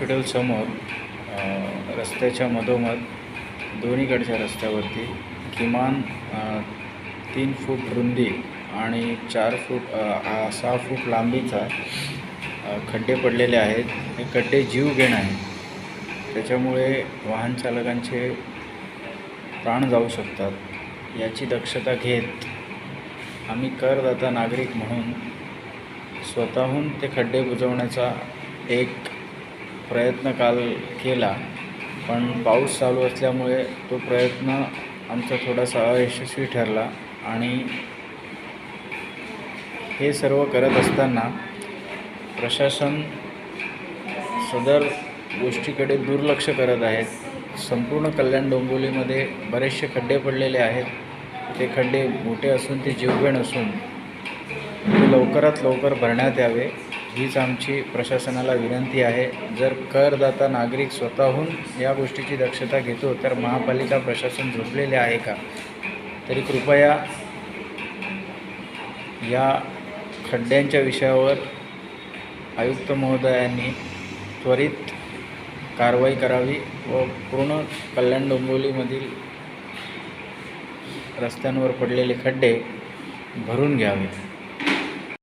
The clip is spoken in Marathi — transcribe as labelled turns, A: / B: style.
A: हॉस्पिटलसमोर रस्त्याच्या मधोमध दोन्हीकडच्या रस्त्यावरती किमान तीन फूट रुंदी आणि चार फूट सहा फूट लांबीचा खड्डे पडलेले आहेत. हे खड्डे जीवघेण आहेत त्याच्यामुळे वाहन चालकांचे प्राण जाऊ शकतात. याची दक्षता घेत आम्ही करदाता नागरिक म्हणून स्वतःहून ते खड्डे बुजवण्याचा एक प्रयत्न काल केला पण पाऊस चालू असल्यामुळे तो प्रयत्न आमचा थोडासा अयशस्वी ठरला आणि हे सर्व करत असताना प्रशासन सदर गोष्टीकडे दुर्लक्ष करत आहेत संपूर्ण कल्याण डोंबिवलीमध्ये बरेचसे खड्डे पडलेले आहेत. ते खड्डे मोठे असून ते जीवघेण असून ते लवकरात लवकर भरण्यात यावे. हीच आमची प्रशासनाला विनंती आहे. जर करदाता नागरिक स्वतःहून या गोष्टीची दक्षता घेतो तर महापालिका प्रशासन झोपलेले आहे का? तरी कृपया या खड्ड्यांच्या विषयावर आयुक्त महोदयांनी त्वरित कारवाई करावी व पूर्ण कल्याण डोंबिवलीमधील रस्त्यांवर पडलेले खड्डे भरून घ्यावे.